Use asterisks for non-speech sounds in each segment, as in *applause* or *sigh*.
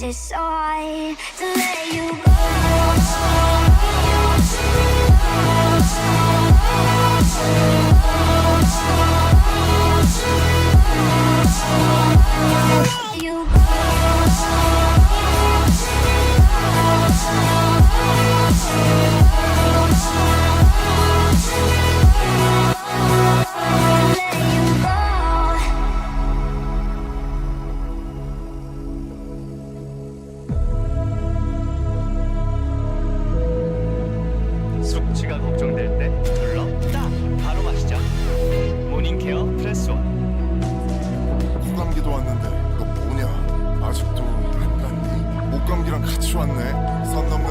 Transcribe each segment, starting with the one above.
It's so hard to let you go. 같이 왔네. 선 넘는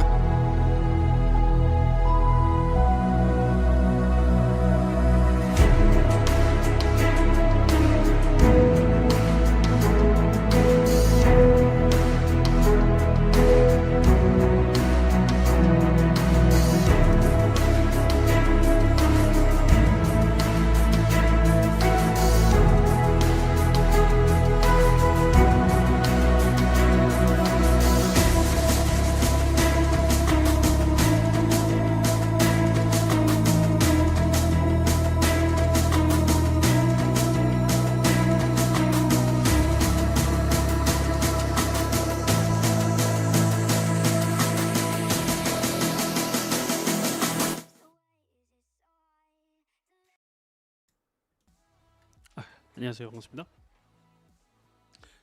안녕하세요. 반갑습니다.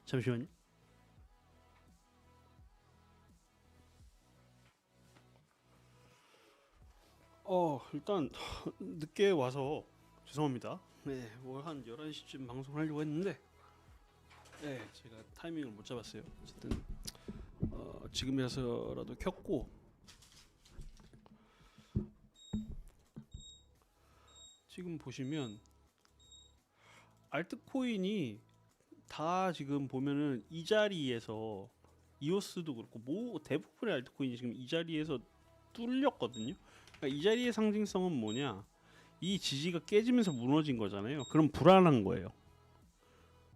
잠시만요. 어 일단 *laughs* 늦게 와서 죄송합니다. 네뭐한 11시쯤 방송하려고 했는데 네 제가 타이밍을 못 잡았어요. 어쨌든 어, 지금이라서라도 켰고. 지금 보시면 알트코인이 다 지금 보면은 이 자리에서 이오스도 그렇고 뭐 대부분의 알트코인이 지금 이 자리에서 뚫렸거든요. 그러니까 이 자리의 상징성은 뭐냐? 이 지지가 깨지면서 무너진 거잖아요. 그럼 불안한 거예요.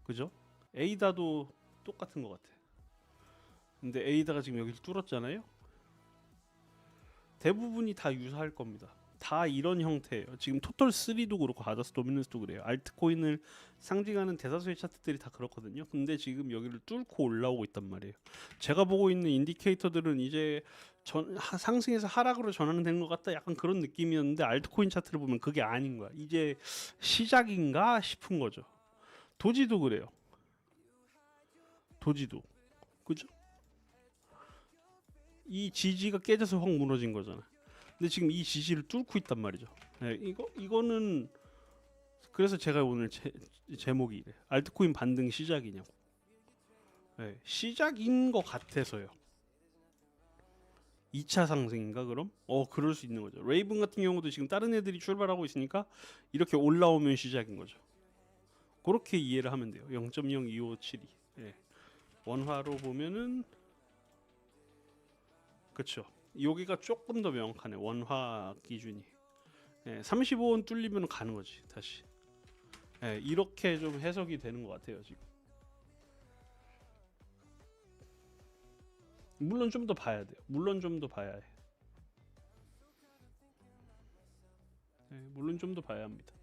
그죠? 에이다도 똑같은 것 같아. 근데 에이다가 지금 여기를 뚫었잖아요. 대부분이 다 유사할 겁니다. 다 이런 형태예요. 지금 토털 3도 그렇고 하다스 도미넌스도 그래요. 알트코인을 상징하는 대다수의 차트들이 다 그렇거든요. 근데 지금 여기를 뚫고 올라오고 있단 말이에요. 제가 보고 있는 인디케이터들은 이제 전, 하- 상승에서 하락으로 전환된 것 같다. 약간 그런 느낌이었는데 알트코인 차트를 보면 그게 아닌 거야. 이제 시작인가 싶은 거죠. 도지도 그래요. 도지도 그죠? 이 지지가 깨져서 확 무너진 거잖아. 근데 지금 이 지지를 뚫고 있단 말이죠. 네, 이거 이거는 그래서 제가 오늘 제, 제목이 이래. 알트코인 반등 시작이냐고. 네, 시작인 것 같아서요. 2차 상승인가 그럼? 어 그럴 수 있는 거죠. 레이븐 같은 경우도 지금 다른 애들이 출발하고 있으니까 이렇게 올라오면 시작인 거죠. 그렇게 이해를 하면 돼요. 0.0257이. 예. 원화로 보면은 그쵸. 여기가 조금 더 명확하네. 원화 기준이. 예, 35원 뚫리면 가는 거지 다시. 예, 이렇게 좀 해석이 되는 것 같아요 지금. 물론 좀 더 봐야 돼요. 물론 좀 더 봐야 해. 예, 물론 좀 더 봐야 합니다.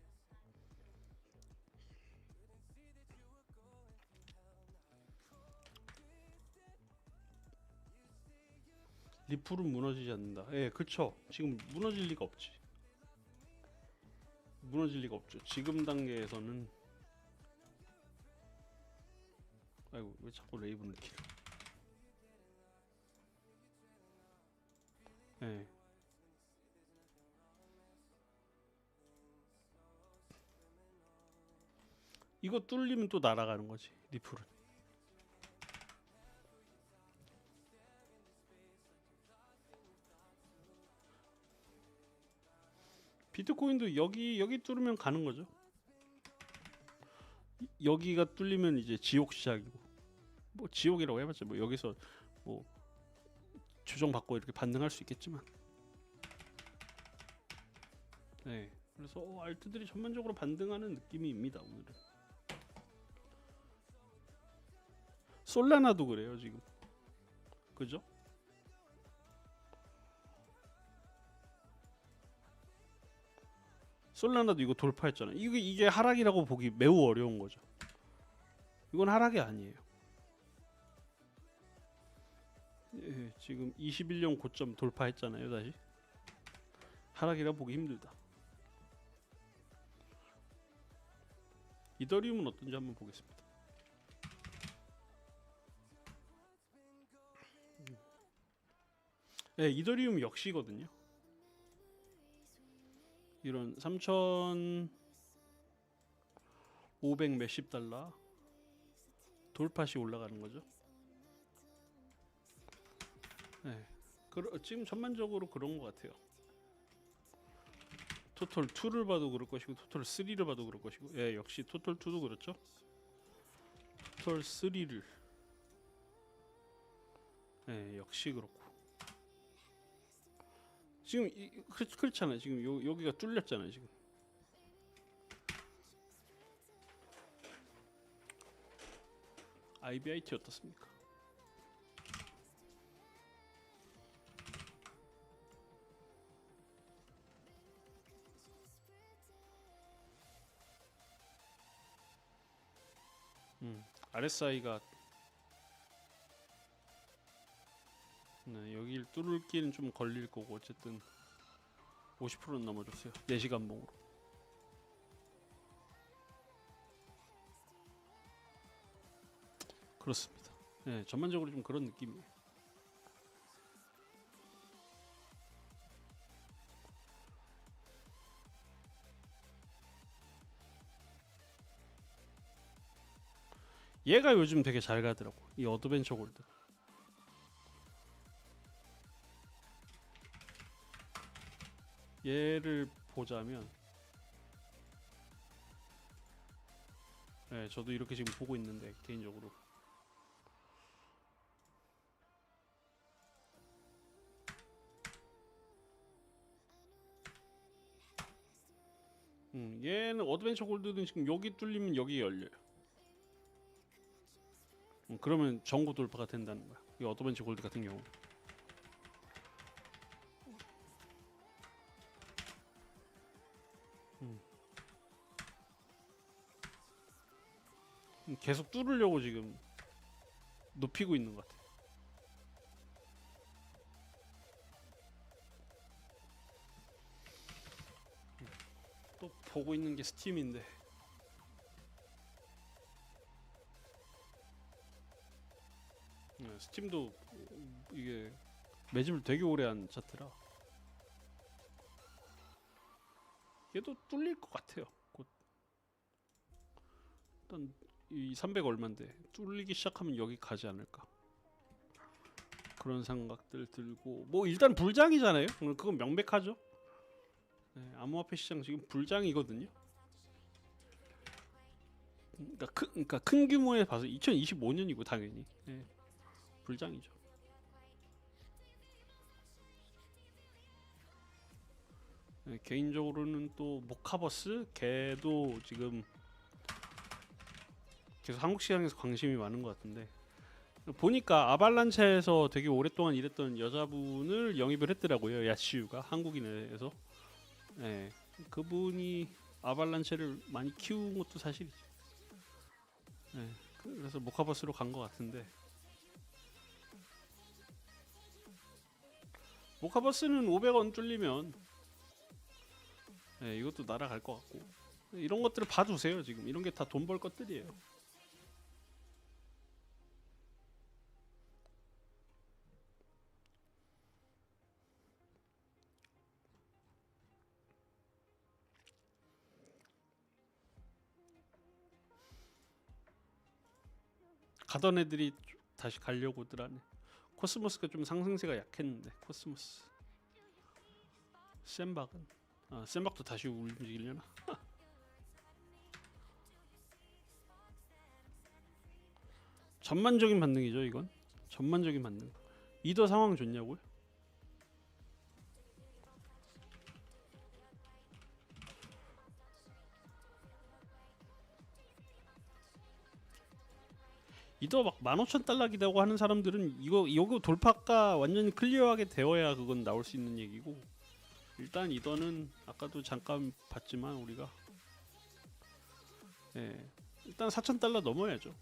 리플은 무너지지 않는다. 예, 그쵸. 지금 무너질 리가 없지. 무너질 리가 없죠. 지금 단계에서는 아이고 왜 자꾸 레이븐을 키려? 예. 이거 뚫리면 또 날아가는 거지 리플은. 비트코인도 여기 여기 뚫으면 가는 거죠. 이- 여기가 뚫리면 이제 지옥 시작이고 뭐 지옥이라고 해봤자 뭐 여기서 뭐 조정 받고 이렇게 반등할 수 있겠지만 네 그래서 어, 알트들이 전반적으로 반등하는 느낌입니다 오늘은 솔라나도 그래요 지금 그죠? 솔라나도 이거 돌파했잖아. 이게 이게 하락이라고 보기 매우 어려운 거죠. 이건 하락이 아니에요. 예, 지금 21년 고점 돌파했잖아요, 다시. 하락이라 보기 힘들다. 이더리움은 어떤지 한번 보겠습니다. 음. 네, 이더리움 역시거든요. 이런 3,500 몇십 달러 돌파시 올라가는 거죠. 네, 그러, 지금 전반적으로 그런 것 같아요. 토털 2를 봐도 그럴 것이고 토털 3를 봐도 그럴 것이고 예 역시 토털 2도 그렇죠 토털 3를 예 역시 그렇고 지금 이, 그, 그렇잖아요 지금 요, 여기가 뚫렸잖아요 지금 IBIT 어떻습니까? 음, RSI가 네, 여기를 뚫기는 좀 걸릴 거고 어쨌든 50%는 넘어졌어요. 4시간 봉으로. 그렇습니다. 네, 전반적으로 좀 그런 느낌이에요. 얘가 요즘 되게 잘 가더라고. 이 어드벤처 골드. 얘를 보자면 네, 저도 이렇게 지금 보고 있는데 개인적으로 음, 얘는 어드벤처 골드는 지금 여기 뚫리면 여기 열려요. 음, 그러면 전고 돌파가 된다는 거야. 이 어드벤처 골드 같은 경우. 계속 뚫으려고 지금 높이고 있는 것 같아. 음, 또 보고 있는 게 스팀인데. 네, 스팀도 이게 매집을 되게 오래 한 차트라 얘도 뚫릴 것 같아요. 곧 일단 이 300 얼마인데 뚫리기 시작하면 여기 가지 않을까 그런 생각들 들고 뭐 일단 불장이잖아요. 음, 그건 명백하죠. 네, 암호화폐 시장 지금 불장이거든요. 그러니까 큰, 그러니까 큰 규모에 봐서 2025년이고 당연히 네, 불장이죠. 네, 개인적으로는 또 모카버스 걔도 지금 계속 한국 시장에서 관심이 많은 것 같은데. 보니까 아발란체에서 되게 오랫동안 일했던 여자분을 영입을 했더라고요 야시유가 한국인에서. 네, 그분이 아발란체를 많이 키운 것도 사실이죠. 네, 그래서 모카버스로 간 것 같은데. 모카버스는 500원 뚫리면 네, 이것도 날아갈 것 같고. 이런 것들을 봐두세요 지금. 이런 게 다 돈 벌 것들이에요. 가던 애들이 좀 다시 가려고들 하네. 코스모스가 좀 상승세가 약했는데 코스모스. 샌박은 아 샌박도 다시 움직이려나? *laughs* 전반적인 반등이죠 이건. 전반적인 반등. 이더 상황 좋냐고요? 이더 막 15,000달러 기다고 하는 사람들은 이거 이거 돌파가 완전히 클리어하게 되어야 그건 나올 수 있는 얘기고 일단 이더는 아까도 잠깐 봤지만 우리가 예 일단 4,000달러 넘어야죠.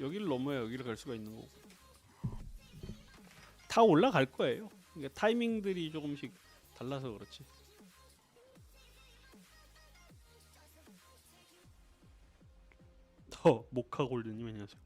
여기를 넘어야 여기를 갈 수가 있는 거고 다 올라갈 거예요. 그러니까 타이밍들이 조금씩 달라서 그렇지. 더 모카 골드님 안녕하세요.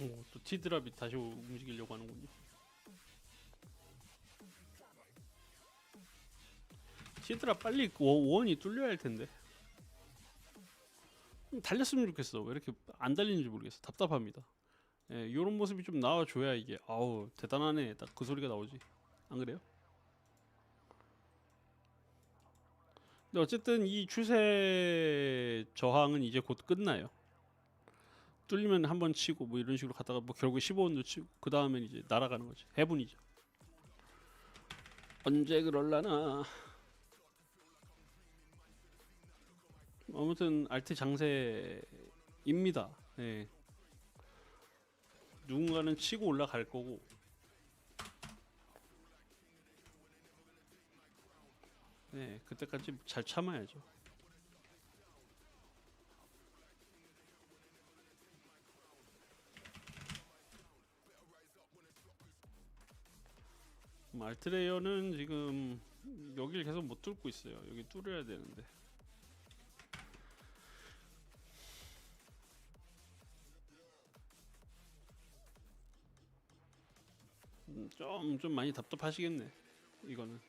오, 또 티드랍이 다시 움직이려고 하는군요. 티드랍 빨리 원- 원이 뚫려야 할 텐데. 좀 달렸으면 좋겠어. 왜 이렇게 안 달리는지 모르겠어. 답답합니다. 예, 이런 모습이 좀 나와줘야 이게 아우 대단하네. 딱 그 소리가 나오지. 안 그래요? 근데 어쨌든 이 추세 저항은 이제 곧 끝나요. 뚫리면 한 번 치고 뭐 이런 식으로 가다가 뭐 결국에 15원도 치고 그 다음엔 이제 날아가는 거지 해분이죠 언제 그럴라나 아무튼 알트 장세입니다 네. 누군가는 치고 올라갈 거고 네 그때까지 잘 참아야죠 음, 알트레이어는 지금 여기를 계속 못 뚫고 있어요. 여기 뚫어야 되는데. 좀, 좀 많이 답답하시겠네. 이거는.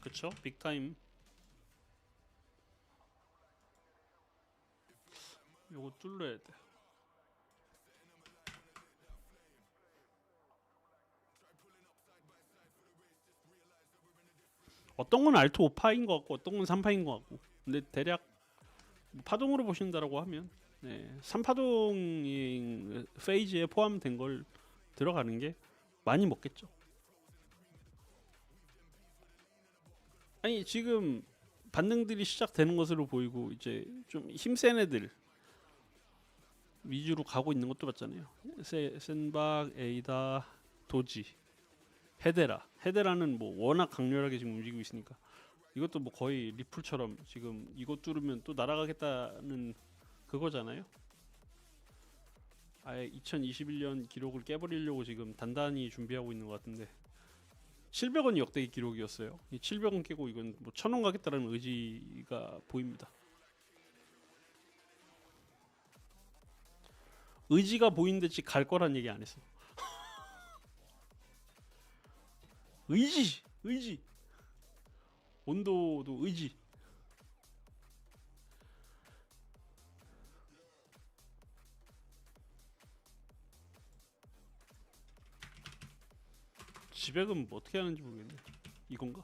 그쵸? 빅타임. 요거 뚫려야 돼. 어떤 건 알트 5파인 것 같고 어떤 건 3파인 것 같고 근데 대략 파동으로 보신다라고 하면 네, 3파동이 페이지에 포함된 걸 들어가는 게 많이 먹겠죠. 아니 지금 반등들이 시작되는 것으로 보이고 이제 좀 힘센 애들 위주로 가고 있는 것도 봤잖아요. 세, 센박, 에이다, 도지, 헤데라. 헤데라는 뭐 워낙 강렬하게 지금 움직이고 있으니까 이것도 뭐 거의 리플처럼 지금 이거 뚫으면 또 날아가겠다는 그거잖아요. 아예 2021년 기록을 깨버리려고 지금 단단히 준비하고 있는 것 같은데 700원이 역대 기록이었어요. 이 700원 깨고 이건 뭐 1000원 가겠다라는 의지가 보입니다. 의지가 보이는데 지금 갈 거란 얘기 안 했어. 의지, 의지. 온도도 의지. 지백은 뭐 어떻게 하는지 모르겠네. 이건가?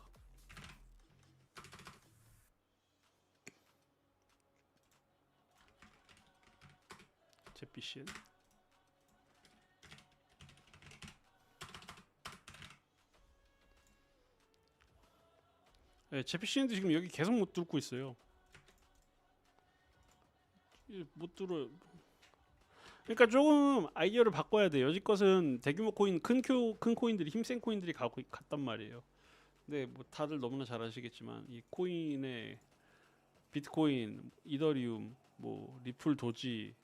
제피신. 네, 제피신도 지금 여기 계속 못 뚫고 있어요. 이못 뚫어요. 그러니까 조금 아이디어를 바꿔야 돼요. 여지껏은 대규모 코인 큰, 큐, 큰 코인들이 힘센 코인들이 가고 있- 갔단 말이에요. 근데 뭐 다들 너무나 잘 아시겠지만 이 코인의 비트코인, 이더리움, 뭐 리플 도지,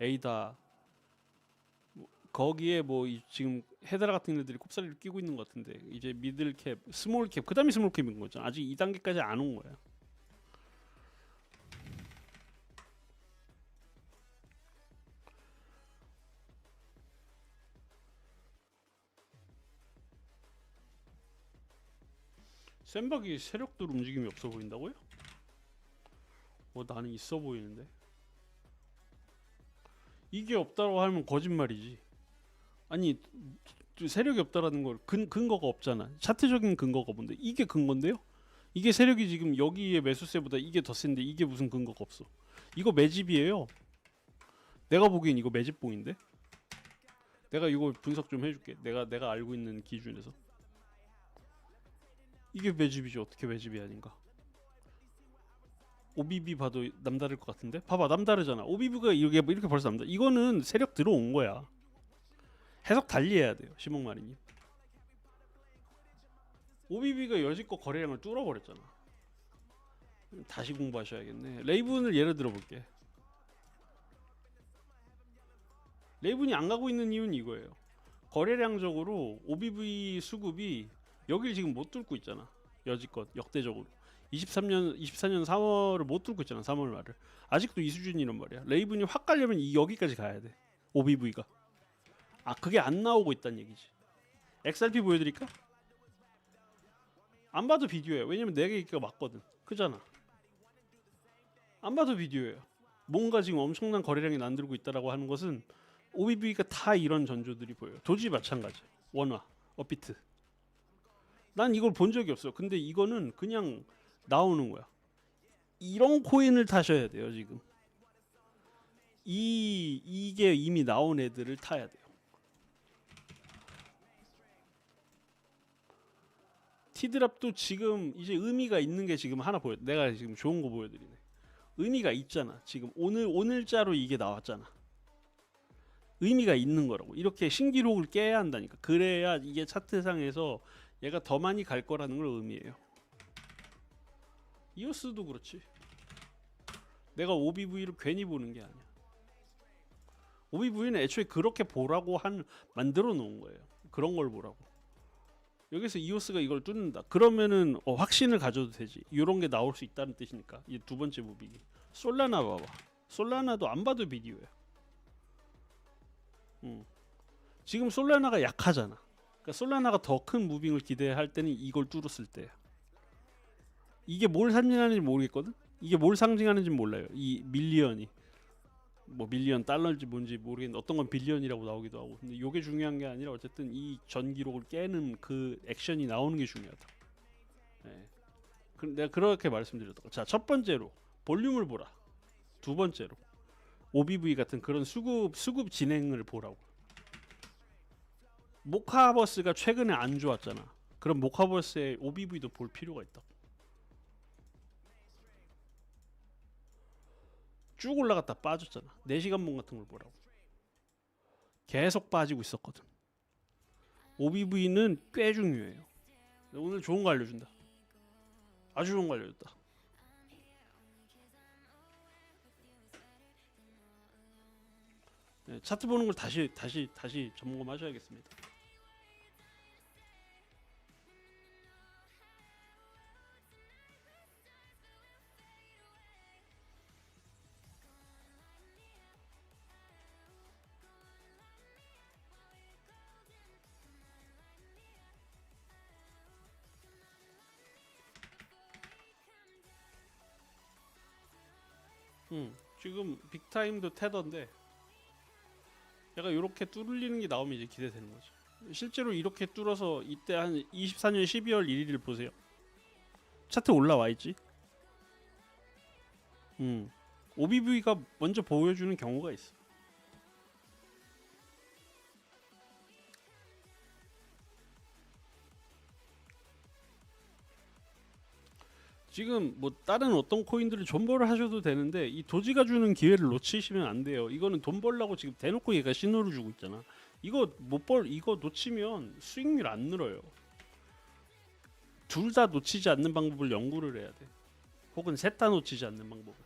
에이다 뭐 거기에 뭐이 지금 헤드라 같은 애들이 꼽사리를 끼고 있는 것 같은데 이제 미들 캡, 스몰 캡, 그다음에 스몰 캡인 거죠. 아직 2 단계까지 안 온 거야. 센박이 세력들 움직임이 없어 보인다고요? 뭐 나는 있어 보이는데. 이게 없다고 하면 거짓말이지. 아니 세력이 없다라는 걸 근, 근거가 없잖아. 차트적인 근거가 뭔데? 이게 근거인데요? 이게 세력이 지금 여기에 매수세보다 이게 더 센데 이게 무슨 근거가 없어? 이거 매집이에요. 내가 보기엔 이거 매집봉인데. 내가 이거 분석 좀 해줄게. 내가 내가 알고 있는 기준에서 이게 매집이지 어떻게 매집이 아닌가? 오비비 봐도 남다를 것 같은데? 봐봐 남다르잖아. 오비비가 이렇게 이렇게 벌써 남다. 이거는 세력 들어온 거야. 해석 달리 해야 돼요, 시목마리님. 오비비가 여지껏 거래량을 뚫어버렸잖아. 다시 공부하셔야겠네. 레이븐을 예를 들어볼게. 레이븐이 안 가고 있는 이유는 이거예요. 거래량적으로 OBV 수급이 여길 지금 못 뚫고 있잖아. 여지껏 역대적으로. 23년 24년 3월을 못 뚫고 있잖아. 3월 말을. 아직도 이 수준이란 말이야. 레이븐이 확 가려면 이 여기까지 가야 돼. OBV가. 아 그게 안 나오고 있다는 얘기지. XRP 보여드릴까? 안 봐도 비디오예요. 왜냐면 내 얘기가 맞거든. 그잖아. 안 봐도 비디오예요. 뭔가 지금 엄청난 거래량이 난들고 있다라고 하는 것은 OBV가 다 이런 전조들이 보여요. 도지 마찬가지. 원화, 업비트. 난 이걸 본 적이 없어. 근데 이거는 그냥 나오는 거야. 이런 코인을 타셔야 돼요, 지금. 이 이게 이미 나온 애들을 타야 돼요. 티드랍도 지금 이제 의미가 있는 게 지금 하나 보여. 내가 지금 좋은 거 보여드리네. 의미가 있잖아. 지금 오늘 오늘자로 이게 나왔잖아. 의미가 있는 거라고. 이렇게 신기록을 깨야 한다니까. 그래야 이게 차트상에서 얘가 더 많이 갈 거라는 걸 의미해요. 이오스도 그렇지. 내가 OBV를 괜히 보는 게 아니야. OBV는 애초에 그렇게 보라고 한 만들어 놓은 거예요. 그런 걸 보라고. 여기서 이오스가 이걸 뚫는다. 그러면은 어, 확신을 가져도 되지. 이런 게 나올 수 있다는 뜻이니까. 이 두 번째 무빙이. 솔라나 봐봐. 솔라나도 안 봐도 비디오야. 음. 지금 솔라나가 약하잖아. 그러니까 솔라나가 더 큰 무빙을 기대할 때는 이걸 뚫었을 때야. 이게 뭘 상징하는지 모르겠거든. 이게 뭘 상징하는지 몰라요. 이 밀리언이 뭐 밀리언 달러인지 뭔지 모르겠는데 어떤 건 빌리언이라고 나오기도 하고. 근데 이게 중요한 게 아니라 어쨌든 이 전 기록을 깨는 그 액션이 나오는 게 중요하다. 예. 그 내가 그렇게 말씀드렸다. 자, 첫 번째로 볼륨을 보라. 두 번째로 OBV 같은 그런 수급 수급 진행을 보라고. 모카버스가 최근에 안 좋았잖아. 그럼 모카버스의 OBV도 볼 필요가 있다. 쭉 올라갔다 빠졌잖아. 4시간봉 같은 걸 보라고. 계속 빠지고 있었거든. OBV는 꽤 중요해요. 오늘 좋은 거 알려준다. 아주 좋은 거 알려줬다. 네, 차트 보는 걸 다시 다시 다시 점검하셔야겠습니다. 지금 빅타임도 테더인데 약간 이렇게 뚫리는 게 나오면 이제 기대되는 거죠. 실제로 이렇게 뚫어서 이때 한 24년 12월 1일을 보세요. 차트 올라와 있지. 음, OBV가 먼저 보여주는 경우가 있어. 지금 뭐 다른 어떤 코인들을 존버를 하셔도 되는데 이 도지가 주는 기회를 놓치시면 안 돼요. 이거는 돈 벌라고 지금 대놓고 얘가 신호를 주고 있잖아. 이거 못 벌 이거 놓치면 수익률 안 늘어요. 둘 다 놓치지 않는 방법을 연구를 해야 돼. 혹은 셋 다 놓치지 않는 방법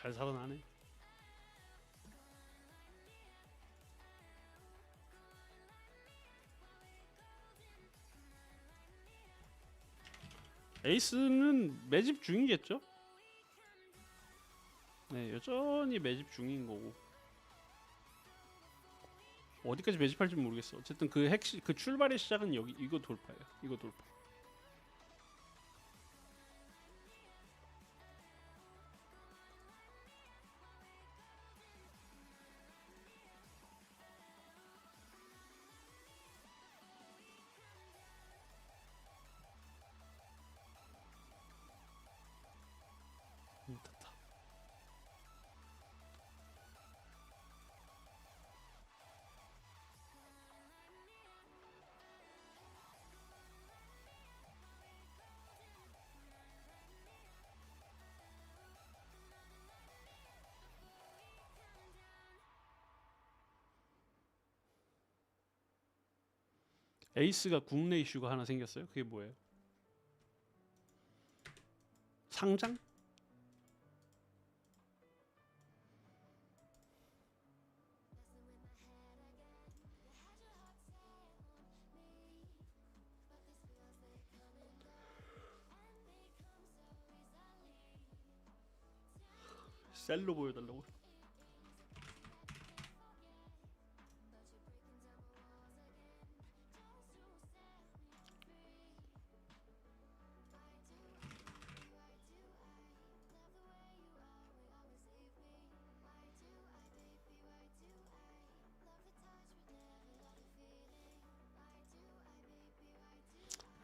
잘 살아나네. 에이스는 매집 중이겠죠? 네, 여전히 매집 중인 거고. 어디까지 매집할지 모르겠어. 어쨌든 그 핵시 그 출발의 시작은 여기 이거 돌파예요. 이거 돌파. 에이스가 국내 이슈가 하나 생겼어요. 그게 뭐예요? 상장? 셀로 보여달라고?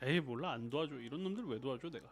에이 몰라. 안 도와줘. 이런 놈들 왜 도와줘 내가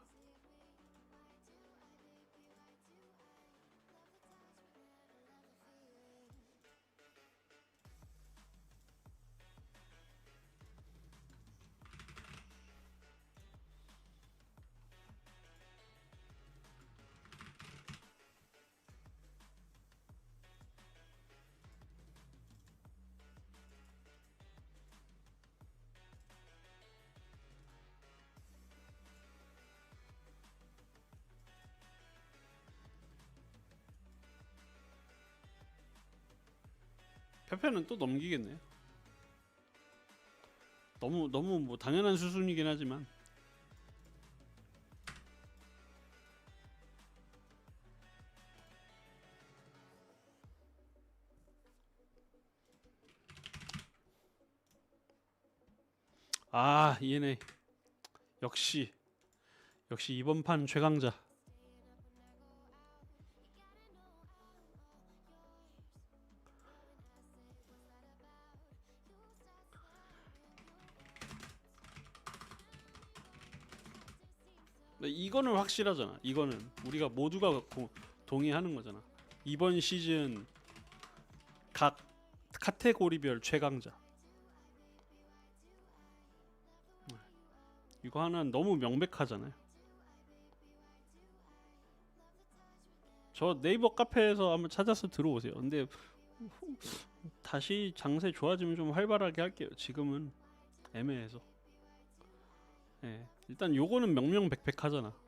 페페는 또 넘기겠네 너무 너무 뭐 당연한 수순이긴 하지만. 아 ENA 역시 역시 이번 판 최강자 이거는 확실하잖아. 이거는 우리가 모두가 고- 동의하는 거잖아. 이번 시즌 각 카테고리별 최강자. 네. 이거 하나는 너무 명백하잖아요. 저 네이버 카페에서 한번 찾아서 들어오세요. 근데 후- 다시 장세 좋아지면 좀 활발하게 할게요. 지금은 애매해서. 예. 일단 요거는 명명백백하잖아.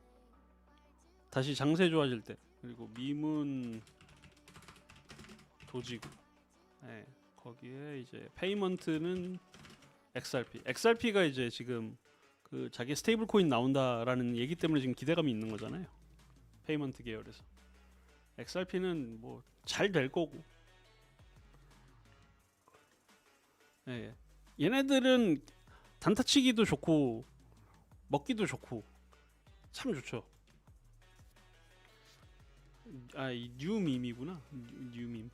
다시 장세 좋아질 때 그리고 미문 도지구. 예. 거기에 이제 페이먼트는 XRP. XRP가 이제 지금 그 자기 스테이블 코인 나온다라는 얘기 때문에 지금 기대감이 있는 거잖아요. 페이먼트 계열에서. XRP는 뭐 잘 될 거고. 예. 얘네들은 단타치기도 좋고 먹기도 좋고 참 좋죠. 아, 이 뉴밈이구나. 뉴- 뉴밈.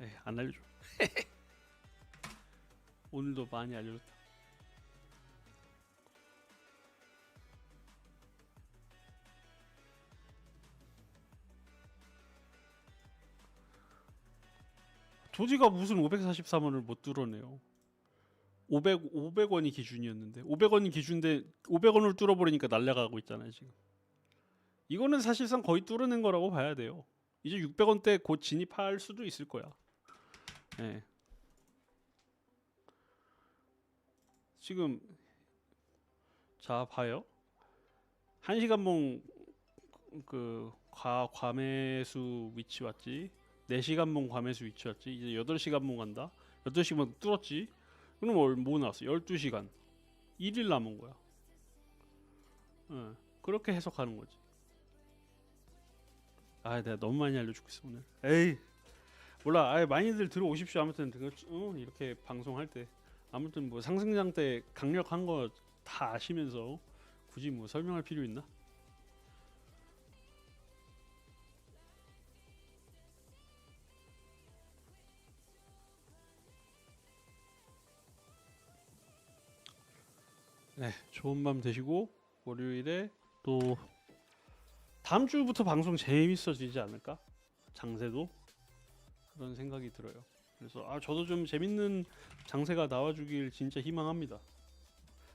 에이, 안 알려줘. *laughs* 오늘도 많이 알려줬다. 도지가 무슨 543원을 못 뚫어내요. 500 500원이 기준이었는데 500원이 기준인데 500원을 뚫어버리니까 날라가고 있잖아요 지금. 이거는 사실상 거의 뚫어낸 거라고 봐야 돼요. 이제 600원대 곧 진입할 수도 있을 거야. 예. 지금 자 봐요. 1시간봉 그 과, 과매수 위치 왔지. 4시간봉 과매수 위치 왔지. 이제 8시간봉 간다. 8시간 뚫었지. 그럼 뭐, 뭐 나왔어? 12시간. 1일 남은 거야. 예, 그렇게 해석하는 거지. 아, 내가 너무 많이 알려주고 있어 오늘. 에이, 몰라. 아예 많이들 들어오십시오. 아무튼 그, 어, 이렇게 방송할 때 아무튼 뭐 상승장 때 강력한 거 다 아시면서 굳이 뭐 설명할 필요 있나? 네, 좋은 밤 되시고 월요일에 또 다음 주부터 방송 재밌어지지 않을까? 장세도 그런 생각이 들어요. 그래서 아 저도 좀 재밌는 장세가 나와주길 진짜 희망합니다.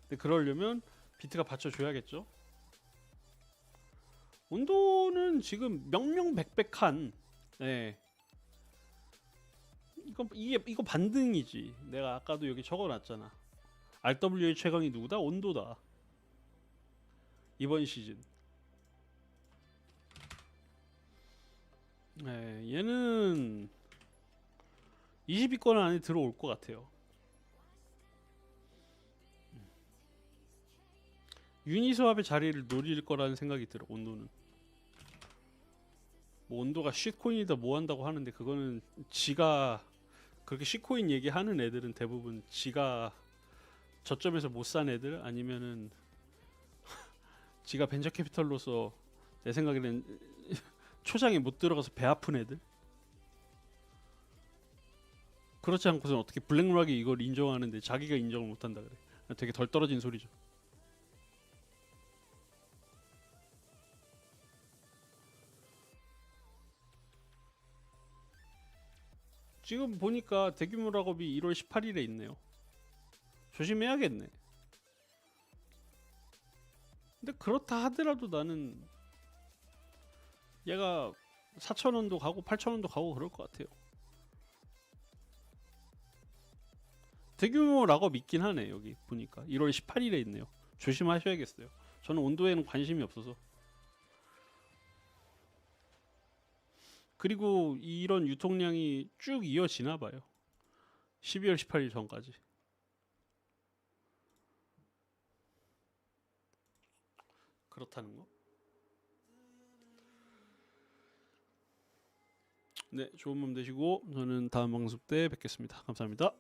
근데 그러려면 비트가 받쳐줘야겠죠. 온도는 지금 명명백백한 네. 이거 이게 이거 반등이지. 내가 아까도 여기 적어놨잖아. RWA 최강이 누구다? 온도다. 이번 시즌. 네, 얘는 20위권 안에 들어올 것 같아요. 유니스왑의 자리를 노릴 거라는 생각이 들어. 온도는. 뭐 온도가 쉿코인이다 뭐 한다고 하는데 그거는 지가 그렇게 쉿코인 얘기하는 애들은 대부분 지가 저점에서 못 산 애들 아니면은 *laughs* 지가 벤처 캐피털로서 내 생각에는 초장에 못 들어가서 배 아픈 애들? 그렇지 않고선 어떻게 블랙락이 이걸 인정하는데 자기가 인정을 못 한다 그래. 되게 덜 떨어진 소리죠. 지금 보니까 대규모 락업이 1월 18일에 있네요. 조심해야겠네. 근데 그렇다 하더라도 나는 얘가 4천 원도 가고 8천 원도 가고 그럴 것 같아요. 대규모 락업 있긴 하네 여기 보니까 1월 18일에 있네요. 조심하셔야겠어요. 저는 온도에는 관심이 없어서. 그리고 이런 유통량이 쭉 이어지나 봐요. 12월 18일 전까지. 그렇다는 거. 네, 좋은 밤 되시고 저는 다음 방송 때 뵙겠습니다. 감사합니다.